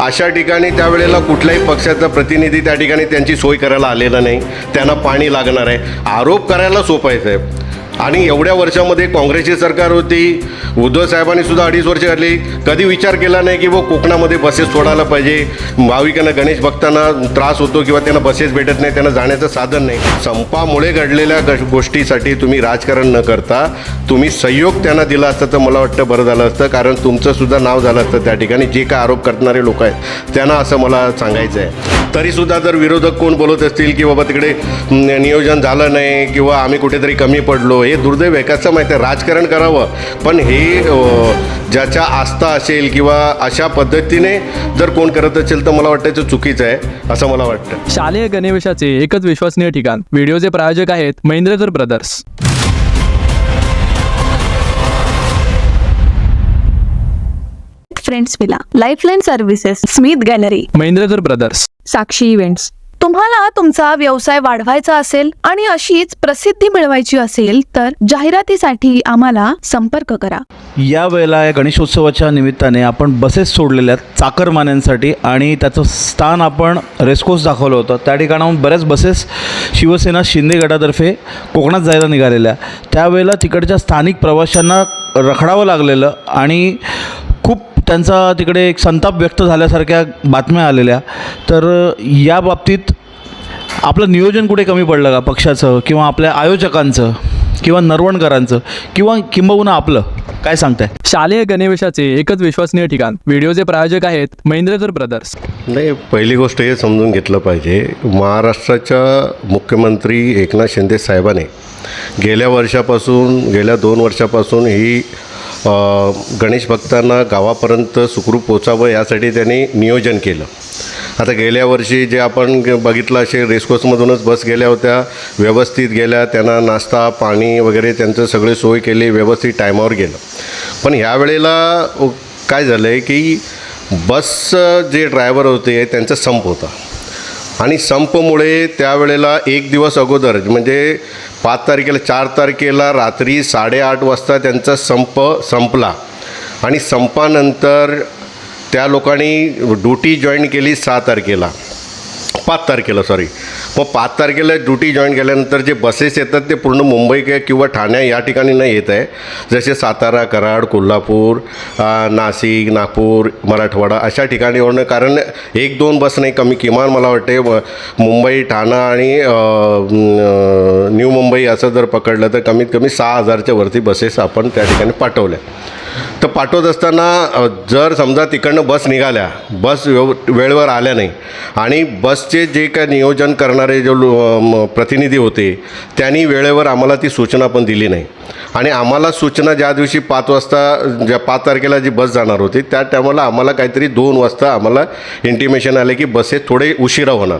अशा ठिकाणी त्यावेळेला कुठल्याही पक्षाचा प्रतिनिधी त्या ठिकाणी त्यांची सोय करायला आलेला नाही. त्यांना पाणी लागणार आहे. आरोप करायला सोपं आहे साहेब. आणि एवढ्या वर्षामध्ये काँग्रेसची सरकार होती उद्धव साहेबांनी सुद्धा अडीच वर्ष घातली. कधी विचार केला नाही की वो कोकणामध्ये बसेस सोडायला पाहिजे. भाविकांना गणेश भक्तांना त्रास होतो किंवा त्यांना बसेस भेटत नाही त्यांना जाण्याचं साधन नाही. संपामुळे घडलेल्या ग गोष्टीसाठी तुम्ही राजकारण न करता तुम्ही सहयोग त्यांना दिला असतं तर मला वाटतं बरं झालं असतं. कारण तुमचं सुद्धा नाव झालं असतं त्या ठिकाणी. जे काय आरोप करणारे लोक आहेत त्यांना असं मला सांगायचं आहे तरीसुद्धा जर विरोधक कोण बोलत असतील की बाबा तिकडे नियोजन झालं नाही किंवा आम्ही कुठेतरी कमी पडलो हे दुर्दैव आहे. कसं माहिती आहे? राजकारण करावं. पण हे ज्याच्या आस्था असेल किंवा अशा पद्धतीने जर कोण करत असेल तर मला वाटतं ते चुकीचं आहे असं मला वाटतं. शालेय गणवेशाचे एकच विश्वसनीय ठिकाण. व्हिडिओचे प्रायोजक आहेत Mahendrakar brothers. Friends villa. Lifeline services Smith gallery Mahendrakar brothers Sakshi events तुम्हाला तुमचा व्यवसाय वाढवायचा असेल आणि अशीच प्रसिद्धी मिळवायची असेल तर जाहिरातीसाठी आम्हाला संपर्क करा. या वेळेला या गणेशोत्सवाच्या निमित्ताने आपण बसेस सोडलेल्या आहेत चाकरमान्यांसाठी आणि त्याचं स्थान आपण रेस्कोस दाखवलं होतं. त्या ठिकाणाहून बऱ्याच बसेस शिवसेना शिंदे गटातर्फे कोकणात जायला निघालेल्या. त्यावेळेला तिकडच्या स्थानिक प्रवाशांना रखडावं लागलेलं आणि त्यांचा तिकडे एक संताप व्यक्त झाल्यासारख्या बातम्या आलेल्या. तर या बाबतीत आपलं नियोजन कुठे कमी पडलं का पक्षाचं किंवा आपल्या आयोजकांचं किंवा नरवणकरांचं किंवा किंबहुना आपलं? काय सांगताय? शालेय गणवेशाचे एकच विश्वसनीय ठिकाण. व्हिडिओचे प्रायोजक आहेत महेंद्रकर ब्रदर्स नाही पहिली गोष्ट हे समजून घेतलं पाहिजे. महाराष्ट्राच्या मुख्यमंत्री एकनाथ शिंदे साहेबाने गेल्या वर्षापासून गेल्या दोन वर्षापासून ही गणेश भक्तांना गावापर्यंत सुखरूप पोचावं यासाठी त्यांनी नियोजन केलं. आता गेल्या वर्षी जे आपण बघितलं असे रेसकोर्समधूनच बस गेल्या होत्या व्यवस्थित गेल्या त्यांना नाश्ता पाणी वगैरे त्यांचं सगळे सोय केली व्यवस्थित टायमावर गेलं. पण ह्या वेळेला काय झालं आहे की बस जे ड्रायव्हर होते त्यांचा संप होता. आणि संपमुळे त्यावेळेला एक दिवस अगोदर म्हणजे पाच तारखेला चार तारखेला रात्री साडेआठ वाजता त्यांचा संप संपला. आणि संपानंतर त्या लोकांनी ड्युटी जॉईन केली सहा तारखेला. पाच तारखेला सॉरी मग पाच तारखेला ड्युटी जॉईन केल्यानंतर जे बसेस येतात ते पूर्ण मुंबई कि- किंवा ठाणे या ठिकाणी नाही येत आहे. जसे सातारा कराड कोल्हापूर नाशिक नागपूर मराठवाडा अशा ठिकाणी होणं कारण एक दोन बस नाही कमी किमान मला वाटते मुंबई ठाणा आणि न्यू मुंबई असं जर पकडलं तर कमीत कमी सहा हजारच्या वरती बसेस आपण त्या ठिकाणी पाठवल्या. तर पाठवत असताना जर समजा तिकडनं बस निघाल्या बस व्यव वेळेवर आल्या नाही आणि बसचे जे काय नियोजन करणारे जो लो प्रतिनिधी होते त्यांनी वेळेवर आम्हाला ती सूचना पण दिली नाही. आणि आम्हाला सूचना ज्या दिवशी पाच वाजता ज्या पाच तारखेला जी बस जाणार होती त्या टायमाला आम्हाला काहीतरी दोन वाजता आम्हाला इंटिमेशन आले की बसेस थोडे उशिरा होणार.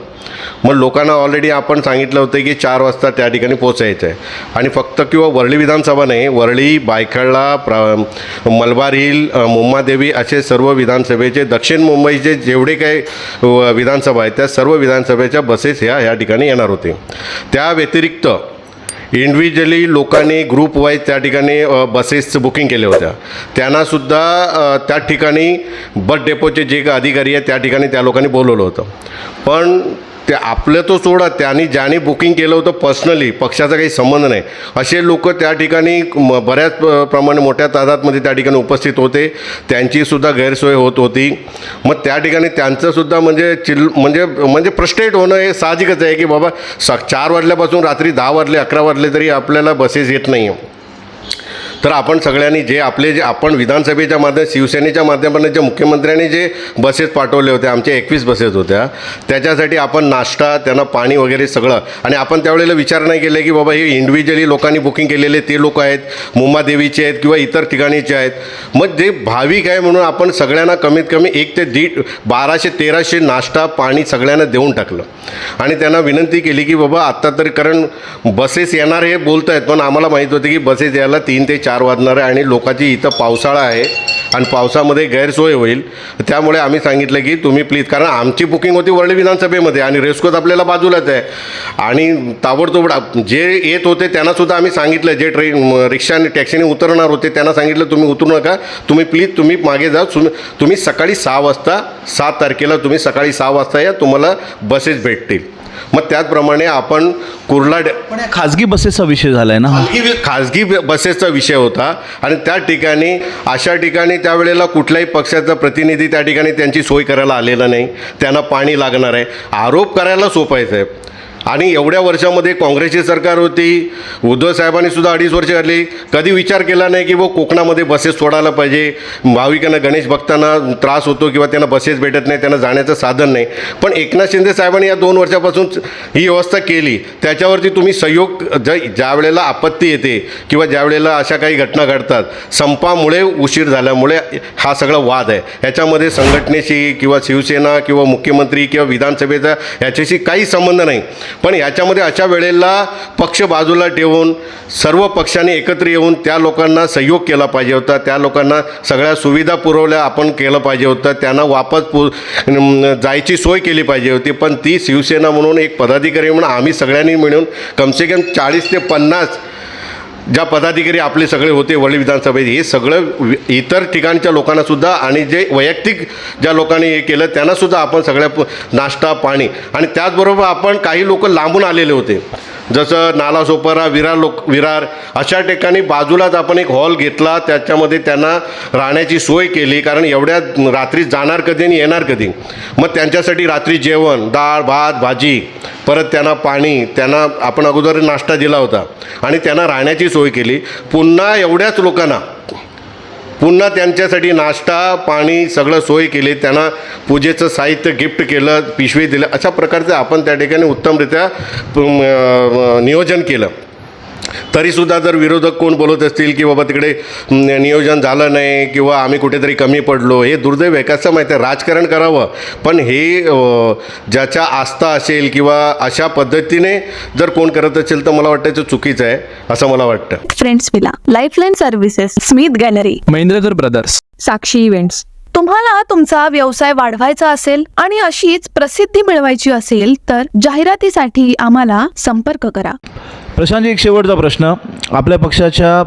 मग लोकांना ऑलरेडी आपण सांगितलं होतं की चार वाजता त्या ठिकाणी पोचायचं आहे आणि फक्त किंवा वरळी विधानसभा नाही वरळी बायखळला प्र मलबार हिल मुम्मादेवी मुंबादेवी असे सर्व विधानसभेचे दक्षिण मुंबईचे जेवढे काही विधानसभा आहेत त्या सर्व विधानसभेच्या बसेस ह्या ह्या ठिकाणी येणार होते. त्या व्यतिरिक्त इंडिव्हिज्युअली लोकांनी ग्रुप वाईज त्या ठिकाणी बसेसचं बुकिंग केल्या होत्या. त्यांनासुद्धा त्या ठिकाणी बस डेपोचे जे काही अधिकारी आहेत त्या ठिकाणी त्या लोकांनी बोलवलं होतं. पण ते आपलं तो सोडा त्यांनी ज्यांनी बुकिंग केलं होतं पर्सनली पक्षाचा काही संबंध नाही. असे लोक त्या ठिकाणी म- बऱ्याच प्रमाणे मोठ्या तादादमध्ये त्या ठिकाणी उपस्थित होते. त्यांचीसुद्धा गैरसोय होत होती. मग त्या ठिकाणी त्यांचंसुद्धा म्हणजे चिल म्हणजे म्हणजे प्रस्टेट होणं हे साहजिकच आहे की बाबा स चार वाजल्यापासून रात्री दहा वाजले अकरा वाजले तरी आपल्याला बसेस येत नाही आहे तर आपण सगळ्यांनी जे आपले जे आपण विधानसभेच्या माध्यम शिवसेनेच्या माध्यमातून जे मुख्यमंत्र्यांनी जे बसेस पाठवले होते आमच्या एकवीस बसेस होत्या त्याच्यासाठी आपण नाश्ता त्यांना पाणी वगैरे सगळं आणि आपण त्यावेळेला विचार नाही केला की बाबा हे इंडिव्हिज्युअली लोकांनी बुकिंग केलेले ते लोक आहेत मुंबादेवीचे आहेत किंवा इतर ठिकाणीचे आहेत. मग जे भाविक आहे म्हणून आपण सगळ्यांना कमीत कमी एक ते दीड बाराशे तेराशे नाश्ता पाणी सगळ्यांना देऊन टाकलं. आणि त्यांना विनंती केली की बाबा आत्ता तरी कारण बसेस येणार हे बोलत आहेत पण आम्हाला माहीत होते की बसेस यायला तीन ते चार चार वाजणार आहे आणि लोकांची इथं पावसाळा आहे आणि पावसामध्ये गैरसोय होईल. त्यामुळे आम्ही सांगितलं की तुम्ही प्लीज कारण आमची बुकिंग होती वरळी विधानसभेमध्ये आणि रेस्कोज आपल्याला बाजूलाच आहे. आणि ताबडतोब जे येत होते त्यांनासुद्धा आम्ही सांगितलं. जे ट्रेन रिक्षाने रिक्षा आणि टॅक्सीने उतरणार होते त्यांना सांगितलं तुम्ही उतरू नका. तुम्ही प्लीज तुम्ही मागे जा. तुम्ही सकाळी सहा वाजता सात तारखेला तुम्ही सकाळी सहा वाजता या. तुम्हाला बसेस भेटतील. मग त्याचप्रमाणे आपण कुर्ला डॅ पण या खाजगी बसेसचा विषय झाला आहे ना हा. खाजगी खाजगी बसेसचा विषय होता. आणि त्या ठिकाणी अशा ठिकाणी त्यावेळेला कुठल्याही पक्षाचा प्रतिनिधी त्या ठिकाणी त्यांची सोय करायला आलेला नाही. त्यांना पाणी लागणार आहे. आरोप करायला सोपं आहे साहेब. आणि एवढ्या वर्षामध्ये काँग्रेसची सरकार होती उद्धव साहेबांनी सुद्धा अडीच वर्ष आली कधी विचार केला नाही की वो कोकणामध्ये बसेस सोडायला पाहिजे. भाविकांना गणेश भक्तांना त्रास होतो किंवा त्यांना बसेस भेटत नाही त्यांना जाण्याचं साधन नाही. पण एकनाथ शिंदे साहेबांनी या दोन वर्षापासून ही व्यवस्था केली. त्याच्यावरती तुम्ही सहयोग ज ज्या वेळेला आपत्ती येते किंवा ज्या वेळेला अशा काही घटना घडतात संपामुळे उशीर झाल्यामुळे हा सगळा वाद आहे. ह्याच्यामध्ये संघटनेशी किंवा शिवसेना किंवा मुख्यमंत्री किंवा विधानसभेचा ह्याच्याशी काही संबंध नाही. पण याच्यामध्ये अशा वेळेला पक्ष बाजूला ठेवून सर्व पक्षांनी एकत्र येऊन त्या लोकांना सहयोग केला पाहिजे होता. त्या लोकांना सगळ्या सुविधा पुरवल्या आपण केलं पाहिजे होतं. त्यांना वापस पु जायची सोय केली पाहिजे होती. पण ती शिवसेना म्हणून एक पदाधिकारी म्हणून आम्ही सगळ्यांनी मिळून कमसे कम चाळीस ते पन्नास ज्या पदाधिकारी आपले सगळे होते वळी विधानसभेत हे सगळं वि- इतर ठिकाणच्या लोकांनासुद्धा आणि जे वैयक्तिक ज्या लोकांनी हे केलं त्यांनासुद्धा आपण सगळ्या प- नाश्ता पाणी आणि त्याचबरोबर आपण काही लोक लांबून आलेले होते. जसं नालासोपारा विरार लोक विरार अशा ठिकाणी बाजूलाच आपण एक हॉल घेतला. त्याच्यामध्ये त्यांना राहण्याची सोय केली. कारण एवढ्या रात्री जाणार कधी आणि येणार कधी? मग त्यांच्यासाठी रात्री जेवण डाळ भात भाजी परत त्यांना पाणी त्यांना आपण अगोदर नाश्ता दिला होता. आणि त्यांना राहण्याची सोय केली. पुन्हा एवढ्याच लोकांना पुन्हा त्यांच्यासाठी नाश्ता पाणी सगळं सोय केली. त्यांना पूजेचं साहित्य गिफ्ट केलं पिशवी दिलं. अशा प्रकारचं आपण त्या ठिकाणी उत्तमरित्या नियोजन केलं. तरीसुद्धा जर विरोधक कोण बोलत असतील की बाबा तिकडे नियोजन झालं नाही किंवा आम्ही कुठेतरी कमी पडलो हे दुर्दैव आहे. कसं माहिती आहे? राजकारण करावं. पण हे ज्याच्या आस्था असेल किंवा अशा पद्धतीने जर कोण करत असेल तर मला वाटतं ते चुकीचं आहे असं मला वाटतं. Friends villa lifeline services Smith gallery Mahendrakar brothers Sakshi events तुम्हाला तुमचा व्यवसाय वाढवायचा असेल आणि अशीच प्रसिद्धी मिळवायची असेल तर जाहिरातीसाठी आम्हाला संपर्क करा. प्रशांतजी एक शेवटचा प्रश्न. आपल्या पक्षाच्या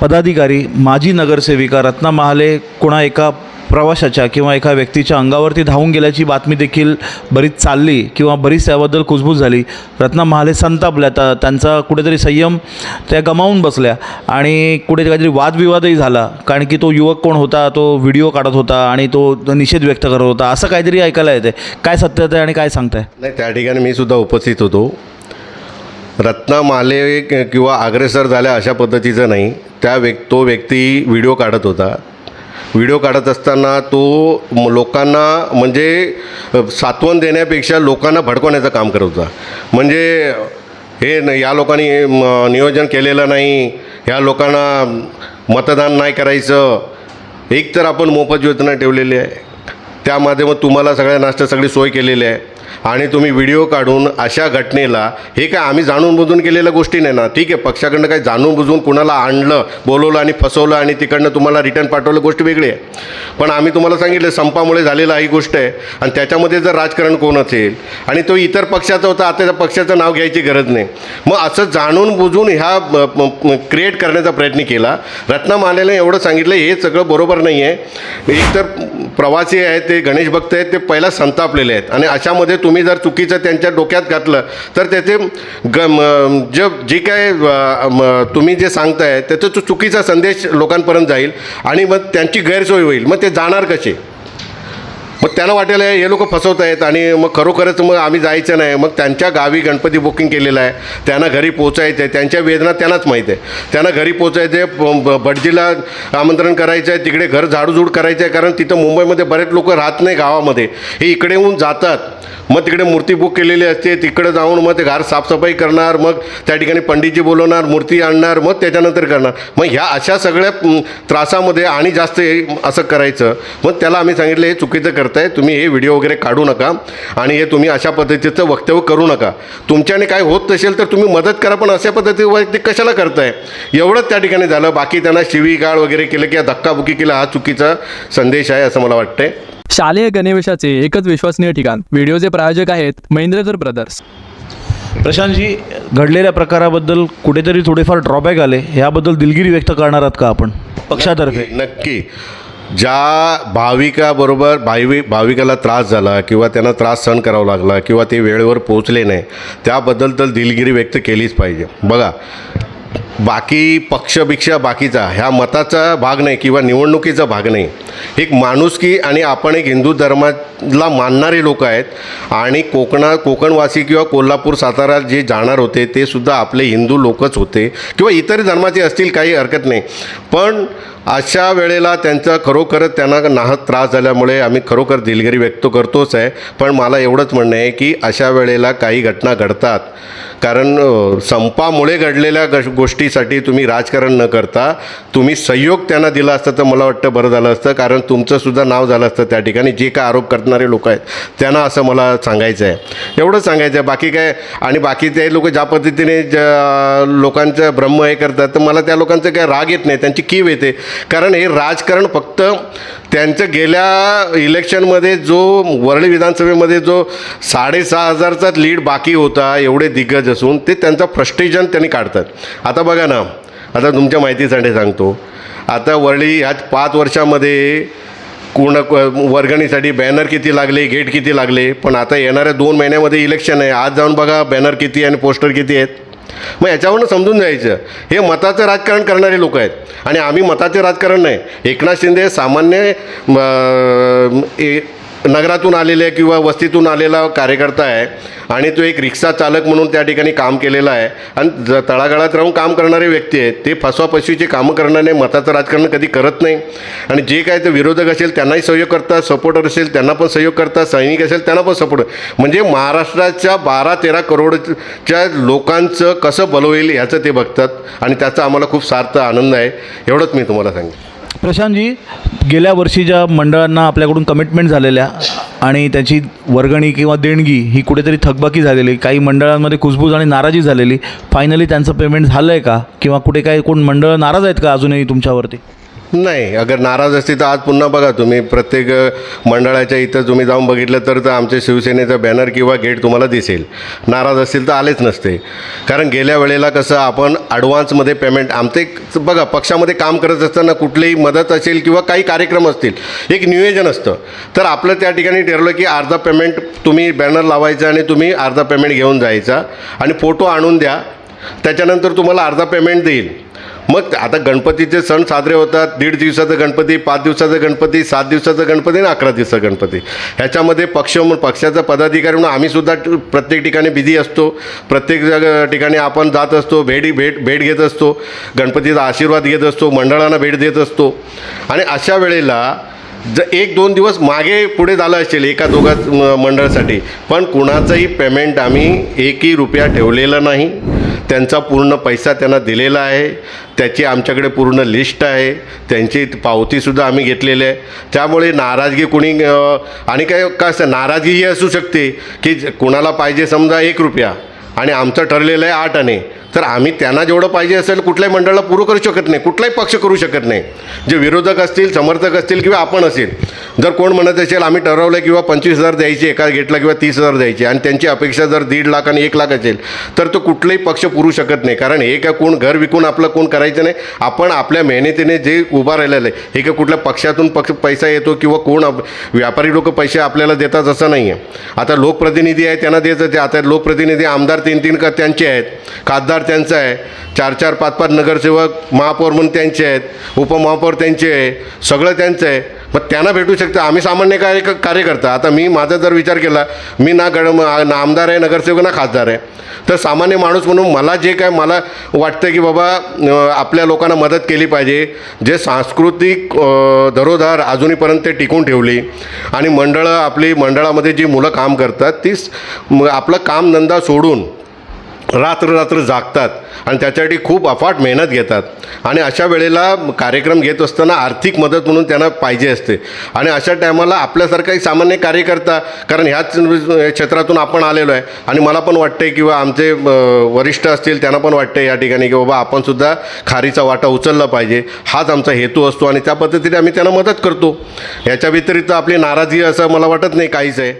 पदाधिकारी माजी नगरसेविका रत्ना महाले कोणा एका प्रवाशाच्या किंवा एका व्यक्तीच्या अंगावरती धावून गेल्याची बातमी देखील बरीच चालली किंवा बरीच त्याबद्दल कुजबूज झाली. रत्ना महाले संतापल्या. त्या त्यांचा कुठेतरी संयम त्या गमावून बसल्या आणि कुठे काहीतरी वादविवादही झाला. कारण की तो युवक कोण होता? तो व्हिडिओ काढत होता आणि तो निषेध व्यक्त करत होता. असं काहीतरी ऐकायला येते काय सत्यता आहे आणि काय सांगताय? नाही त्या ठिकाणी मी सुद्धा उपस्थित होतो. रत्नामाले किंवा अग्रेसर झाल्या अशा पद्धतीचं नाही. त्या व्यक् तो व्यक्ती व्हिडिओ काढत होता. व्हिडिओ काढत असताना तो लोकांना म्हणजे अ, सात्वन देण्यापेक्षा लोकांना भडकवण्याचं काम करत होता. म्हणजे हे न या लोकांनी म, नियोजन केलेलं नाही. ह्या लोकांना मतदान नाही करायचं. एक तर आपण मोफत योजना ठेवलेली आहे. त्या माध्यमात तुम्हाला सगळ्या नाश्ता सगळी सोय केलेली आहे. आणि तुम्ही व्हिडिओ काढून अशा घटनेला हे काय आम्ही जाणून बुजून केलेल्या गोष्टी नाही ना? ठीक आहे पक्षाकडनं काही जाणून बुजून कुणाला आणलं बोलवलं आणि फसवलं आणि तिकडनं तुम्हाला रिटर्न पाठवलं गोष्ट वेगळी आहे. पण आम्ही तुम्हाला सांगितलं संपामुळे झालेला ही गोष्ट आहे. आणि त्याच्यामध्ये जर राजकारण कोण असेल आणि तो इतर पक्षाचा होता आता त्या पक्षाचं नाव घ्यायची गरज नाही. मग असं जाणून बुजून ह्या क्रिएट करण्याचा प्रयत्न केला. रत्ना मालेने एवढं सांगितलं हे सगळं बरोबर नाही आहे एक तर प्रवासी आहेत ते गणेश भक्त आहेत ते पहिला संतापलेले आहेत. आणि अशामध्ये तुम्ही तुम्ही जर चुकीचं त्यांच्या डोक्यात घातलं तर त्याचे ग जे जे काय तुम्ही जे सांगताय त्याचं तो चुकीचा संदेश लोकांपर्यंत जाईल आणि मग त्यांची गैरसोय होईल. मग ते जाणार कसे? मग त्याला वाटेल हे लोक फसवत आहेत आणि मग खरोखरच मग आम्ही जायचं नाही. मग त्यांच्या गावी गणपती बुकिंग केलेलं आहे. त्यांना घरी पोचायचं आहे त्यांच्या वेदना त्यांनाच माहीत आहे. त्यांना घरी पोचायचं आहे ब- भटजीला आमंत्रण करायचं आहे तिकडे घर झाडूझूड करायचं आहे कारण तिथं मुंबईमध्ये बरेच लोक राहत नाही गावामध्ये. हे इकडे येऊन जातात. मग तिकडे मूर्ती बुक केलेली असते. तिकडे जाऊन मग ते घर साफसफाई करणार मग त्या ठिकाणी पंडितजी बोलवणार मूर्ती आणणार मग त्याच्यानंतर करणार. मग ह्या अशा सगळ्या त्रासामध्ये आणि जास्त हे असं करायचं. मग त्याला आम्ही सांगितलं हे चुकीचं करतं करताय तुम्ही हे व्हिडिओ वगैरे काढू नका आणि हे तुम्ही अशा पद्धतीचं वक्तव्य करू नका. तुमच्याने काय होत नसेल तर तुम्ही मदत करा पण अशा पद्धतीवर ते कशाला करताय? एवढंच त्या ठिकाणी झालं. बाकी त्यांना शिवीगाळ वगैरे केलं किंवा धक्काबुक्की केलं हा चुकीचा संदेश आहे असं मला वाटतंय. शालेय गणवेशाचे एकच विश्वसनीय ठिकाण. व्हिडिओचे प्रायोजक आहेत महेंद्रकर ब्रदर्स प्रशांतजी घडलेल्या प्रकाराबद्दल कुठेतरी थोडेफार ड्रॉबॅक आले. याबद्दल दिलगिरी व्यक्त करणार आहात का आपण? पक्षातर्फे. नक्की. ज्या भाविकाबरोबर भावी भाविकाला त्रास झाला किंवा त्यांना त्रास सहन करावा लागला किंवा ते वेळेवर पोहोचले नाही त्याबद्दल तर दिलगिरी व्यक्त केलीच पाहिजे. बघा बाकी पक्षभिक्षा बाकीचा ह्या मताचा भाग नाही किंवा निवडणुकीचा भाग नाही. एक माणुसकी आणि आपण एक हिंदू धर्माला मानणारे लोक आहेत आणि कोकणा कोकणवासी किंवा कोल्हापूर सातारा जे जाणार होते ते सुद्धा आपले हिंदू लोकच होते किंवा इतर धर्माचे असतील काही हरकत नाही. पण अशा वेळेला त्यांचा खरोखरच त्यांना नाहक त्रास झाल्यामुळे आम्ही खरोखर दिलगिरी व्यक्त करतोच आहे. पण मला एवढंच म्हणणं आहे की अशा वेळेला काही घटना घडतात. कारण संपामुळे घडलेल्या गश गोष्टीसाठी तुम्ही राजकारण न करता तुम्ही सहयोग त्यांना दिला असतं तर मला वाटतं बरं झालं असतं. कारण तुमचंसुद्धा नाव झालं असतं त्या ठिकाणी. जे काय आरोप करणारे लोक आहेत त्यांना असं मला सांगायचं आहे. एवढंच सांगायचं आहे. बाकी काय आणि बाकी ते लोक ज्या पद्धतीने ज्या लोकांचं ब्रह्म हे करतात तर मला त्या लोकांचं काय राग येत नाही. त्यांची कीव येते. कारण हे राजकारण फक्त त्यांचं गेल्या इलेक्शनमध्ये जो वरळी विधानसभेमध्ये जो साडेसहा हजारचा लीड बाकी होता एवढे दिग्गज असून ते त्यांचा फ्रस्ट्रेशन त्यांनी काढतात. आता बघा ना आता तुमच्या माहितीसाठी सांगतो. आता वरळी ह्या पाच वर्षामध्ये कोण वर्गणीसाठी बॅनर किती लागले गेट किती लागले पण आता येणाऱ्या दोन महिन्यामध्ये इलेक्शन आहे. आज जाऊन बघा बॅनर किती आणि पोस्टर किती आहेत. मग याच्यावरनं समजून जायचं. हे मताचं राजकारण करणारे लोक आहेत. आणि आम्ही मताचे राजकारण नाही. एकनाथ शिंदे सामान्य ए- नगरातून आलेले किंवा वस्तीतून आलेला कार्यकर्ता आहे आणि तो एक रिक्षा चालक म्हणून त्या ठिकाणी काम केलेला आहे. आणि ज तळागाळात राहून काम करणारे व्यक्ती आहेत. ते फसवाफसवीचे कामं करणारे मताचं राजकारण कधी करत नाही. आणि जे काय ते विरोधक असेल त्यांनाही सहयोग करतात सपोर्टर असेल त्यांना पण सहयोग करतात सैनिक असेल त्यांना पण सपोर्ट म्हणजे महाराष्ट्राच्या बारा तेरा करोडच्या लोकांचं कसं बलवेल याचं ह्याचं ते बघतात आणि त्याचा आम्हाला खूप सार्थ आनंद आहे. एवढंच मी तुम्हाला सांगेन. प्रशांतजी गेल्या वर्षी ज्या मंडळांना आपल्याकडून कमिटमेंट झालेल्या आणि त्याची वर्गणी किंवा देणगी ही कुठेतरी थकबाकी झालेली काही मंडळांमध्ये कुजबूज आणि नाराजी झालेली फायनली त्यांचं पेमेंट झालं आहे का? किंवा कुठे काही कोण मंडळ नाराज आहेत का अजूनही तुमच्यावरती? नाही अगर नाराज असतील तर आज पुन्हा बघा तुम्ही. प्रत्येक मंडळाच्या इथं तुम्ही जाऊन बघितलं तर तर आमच्या शिवसेनेचा बॅनर किंवा गेट तुम्हाला दिसेल. नाराज असतील तर आलेच नसते. कारण गेल्या वेळेला कसं आपण ॲडव्हान्समध्ये पेमेंट आमचे एक- बघा पक्षामध्ये काम करत असताना कुठलीही मदत असेल किंवा काही कार्यक्रम असतील एक नियोजन असतं. तर आपलं त्या ठिकाणी ठरलं की अर्धा पेमेंट तुम्ही बॅनर लावायचा आणि तुम्ही अर्धा पेमेंट घेऊन जायचा. आणि फोटो आणून द्या. त्याच्यानंतर तुम्हाला अर्धा पेमेंट देईल. मग आता गणपतीचे सण साजरे होतात. दीड दिवसाचा गणपती पाच दिवसाचा गणपती सात दिवसाचा गणपती आणि अकरा दिवसाचा गणपती. ह्याच्यामध्ये पक्ष म्हणून पक्षाचा पदाधिकारी म्हणून आम्हीसुद्धा प्रत्येक ठिकाणी बिझी असतो. प्रत्येक ठिकाणी आपण जात असतो भेटी भेट भेट घेत असतो. गणपतीचा आशीर्वाद घेत असतो मंडळांना भेट देत असतो. आणि अशा वेळेला ज एक दोन दिवस मागे पुढे झालं असेल एका दोघा मंडळासाठी पण कुणाचंही पेमेंट आम्ही एकही रुपया ठेवलेला नाही. त्यांचा पूर्ण पैसा त्यांना दिलेला आहे. त्याची आमच्याकडे पूर्ण लिस्ट आहे. त्यांची पावतीसुद्धा आम्ही घेतलेली आहे. त्यामुळे नाराजगी कुणी आणि काय काय असतं नाराजगी ही असू शकते की कोणाला कुणाला पाहिजे समजा एक रुपया आणि आमचं ठरलेलं आहे आठ आणे. तर आम्ही त्यांना जेवढं पाहिजे असेल कुठल्याही मंडळाला पुरं करू शकत नाही कुठलाही पक्ष करू शकत नाही. जे विरोधक असतील समर्थक असतील किंवा आपण असेल जर कोण म्हणत असेल आम्ही ठरवलं किंवा पंचवीस हजार द्यायचे एका गेटला किंवा तीस हजार द्यायचे आणि त्यांची अपेक्षा जर दीड लाख आणि एक लाख असेल तर तो कुठलाही पक्ष पुरू शकत नाही. कारण हे काय कोण घर विकून आपलं कोण करायचं नाही? आपण आपल्या मेहनतीने जे उभा राहिलेलं आहे हे काय कुठल्या पक्षातून पक्ष पैसा येतो किंवा कोण आप- व्यापारी लोक पैसे आपल्याला देतात असं नाही आहे आता लोकप्रतिनिधी आहे त्यांना द्यायचं ते आता लोकप्रतिनिधी आमदार तीन तीन का त्यांचे आहेत. खासदार त्यांचं आहे. चार चार पाच पाच नगरसेवक महापौर म्हणून त्यांचे आहेत. उपमहापौर त्यांचे आहे. सगळं त्यांचं आहे. मग त्यांना भेटू शकतं. आम्ही सामान्य कार्य कार्यकर्ता. आता मी माझा जर विचार केला मी ना गड ना आमदार आहे नगरसेवक ना खासदार आहे. तर सामान्य माणूस म्हणून मला जे काय मला वाटतं की बाबा आपल्या लोकांना मदत केली पाहिजे. जे सांस्कृतिक धरोधार अजूनपर्यंत ते टिकून ठेवली. आणि मंडळं आपली मंडळामध्ये जी मुलं काम करतात ती आपलं कामधंदा सोडून रात्र रात्र जागतात आणि त्याच्यासाठी खूप अफाट मेहनत घेतात. आणि अशा वेळेला कार्यक्रम घेत असताना आर्थिक मदत म्हणून त्यांना पाहिजे असते. आणि अशा टायमाला आपल्यासारखाही सामान्य कार्यकर्ता कारण ह्याच क्षेत्रातून आपण आलेलो आहे आणि मला पण वाटते किंवा आमचे वरिष्ठ असतील त्यांना पण वाटते या ठिकाणी की बाबा आपणसुद्धा खारीचा वाटा उचलला पाहिजे. हाच आमचा हेतू असतो आणि त्या पद्धतीने आम्ही त्यांना मदत करतो. याच्या व्यतिरिक्त आपली नाराजी असं मला वाटत नाही काहीच आहे.